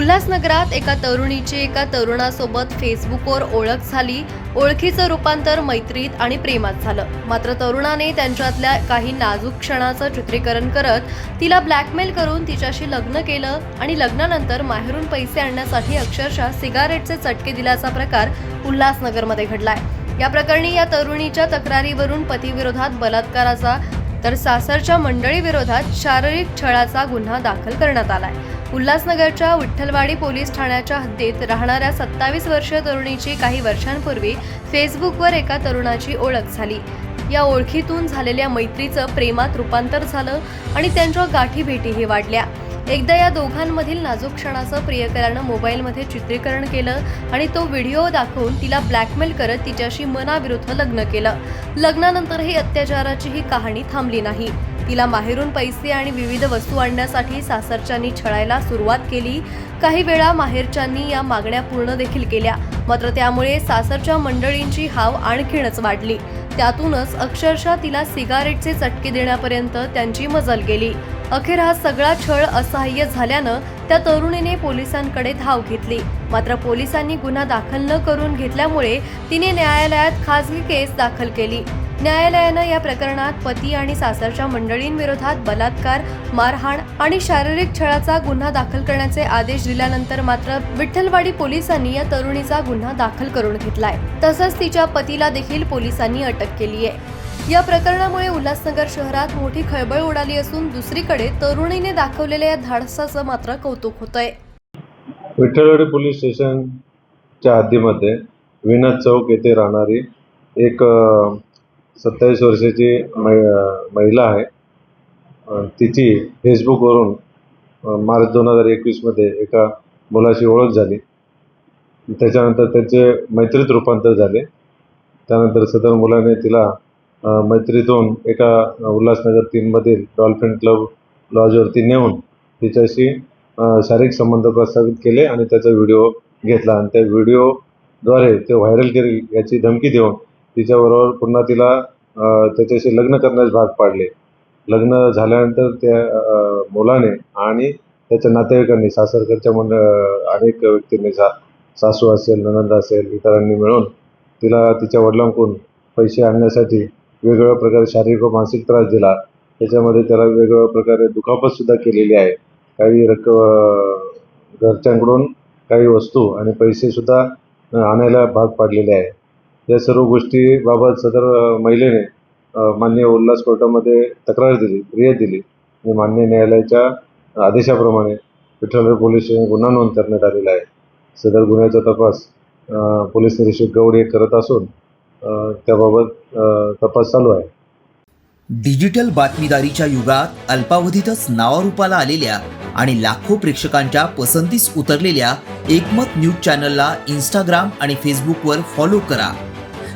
उल्हासनगरात एका तरुणीची एका तरुणासोबत फेसबुकवर ओळख झाली. ओळखीचं रूपांतर मैत्रीत आणि प्रेमात झालं. मात्र तरुणाने त्यांच्यातल्या काही नाजूक क्षणाचं चित्रीकरण करत तिला ब्लॅकमेल करून तिच्याशी लग्न केलं आणि लग्नानंतर माहेरून पैसे आणण्यासाठी अक्षरशः सिगारेटचे चटके दिल्याचा प्रकार उल्हासनगरमध्ये घडलाय. या प्रकरणी या तरुणीच्या तक्रारीवरून पतीविरोधात बलात्काराचा तर सासरच्या मंडळीविरोधात शारीरिक छळाचा गुन्हा दाखल करण्यात आलाय. उल्हासनगरच्या विठ्ठलवाडी पोलीस ठाण्याच्या हद्दीत राहणाऱ्या सत्तावीस वर्षीय तरुणीची काही वर्षांपूर्वी फेसबुकवर एका तरुणाची ओळख झाली. या ओळखीतून झालेल्या मैत्रीचं प्रेमात रूपांतर झालं आणि त्यांच्या गाठीभेटीही वाढल्या. एकदा या दोघांमधील नाजूक क्षणाचं प्रियकरानं मोबाईलमध्ये चित्रीकरण केलं आणि तो व्हिडिओ दाखवून तिला ब्लॅकमेल करत तिच्याशी मनाविरुद्ध लग्न केलं. लग्नानंतरही अत्याचाराची ही कहाणी थांबली नाही. तिला माहेरून पैसे आणि विविध वस्तू आणण्यासाठी सासरच्यांनी छळायला सुरुवात केली. काही वेळा माहेरच्यांनी या मागण्या पूर्ण देखील केल्या. मात्र त्यामुळे सासरच्या मंडळींची हाव आणखीनच वाढली. त्यातूनच अक्षरशः तिला सिगारेटचे चटके देण्यापर्यंत त्यांची मजल गेली. अखेर हा सगळा छळ असहाय्य झाल्यानं त्या तरुणीने पोलिसांकडे धाव घेतली. मात्र पोलिसांनी गुन्हा दाखल न करून घेतल्यामुळे तिने न्यायालयात खासगी केस दाखल केली. न्यायालयानं या प्रकरणात पती आणि सासरच्या मंडळींविरोधात बलात्कार मारहाण आणि शारीरिक छळाचा गुन्हा दाखल करण्याचे आदेश दिल्यानंतर मात्र विठ्ठलवाडी पोलिसांनी या तरुणीचा गुन्हा दाखल करून घेतलाय. तसंच तिच्या पतीला देखील पोलिसांनी अटक केली आहे. या प्रकरणामुळे उल्हासनगर शहरात मोठी खळबळ उडाली असून दुसरीकडे तरुणीने दाखवलेल्या या धाडसाचं मात्र कौतुक होतंय. विठ्ठलवाडी पोलीस स्टेशनच्या हद्दीमध्ये विनोद चौक येथे राहणारी एक सत्तावीस वर्षाची मै महिला आहे. तिची फेसबुकवरून मार्च दोन हजार एकवीसमध्ये एका मुलाशी ओळख झाली. त्याच्यानंतर त्यांचे मैत्रीत रूपांतर झाले. त्यानंतर सदर मुलाने तिला मैत्रीतून एका उल्हासनगर तीनमधील डॉल्फिन क्लब लॉजवरती नेऊन तिच्याशी शारीरिक संबंध प्रस्थापित केले आणि त्याचा व्हिडिओ घेतला. आणि त्या व्हिडिओद्वारे ते व्हायरल करेल याची धमकी देऊन तिच्याबरोबर पुन्हा तिला त्याच्याशी लग्न करण्यास भाग पाडले. लग्न झाल्यानंतर त्या मुलाने आणि त्याच्या नातेवाईकांनी सासरकडच्या मंड अनेक व्यक्तींनी सा सासू असेल ननंद असेल इतरांनी मिळून तिला तिच्या वडिलांकडून पैसे आणण्यासाठी वेगवेगळ्या प्रकारे शारीरिक व मानसिक त्रास दिला. त्याच्यामध्ये त्याला वेगवेगळ्या प्रकारे दुखापतसुद्धा केलेली आहे. काही रक्क घरच्यांकडून काही वस्तू आणि पैसेसुद्धा आणायला भाग पाडलेले आहे. या सर्व गोष्टीबाबत सदर महिलेने मान्य उल्हास कोर्टामध्ये तक्रार दिली फिर्याद दिली. आणि मान्य न्यायालयाच्या आदेशाप्रमाणे विठ्ठलवाडी पोलीस स्टेशन गुन्हा नोंद करण्यात आलेला आहे. सदर गुन्ह्याचा तपास पोलीस निरीक्षक गौड हे करत असून त्याबाबत तपास चालू आहे. डिजिटल बातमीदारीच्या युगात अल्पावधीतच नावारूपाला आलेल्या आणि लाखो प्रेक्षकांच्या पसंतीस उतरलेल्या एकमत न्यूज चॅनलला इंस्टाग्राम आणि फेसबुकवर फॉलो करा.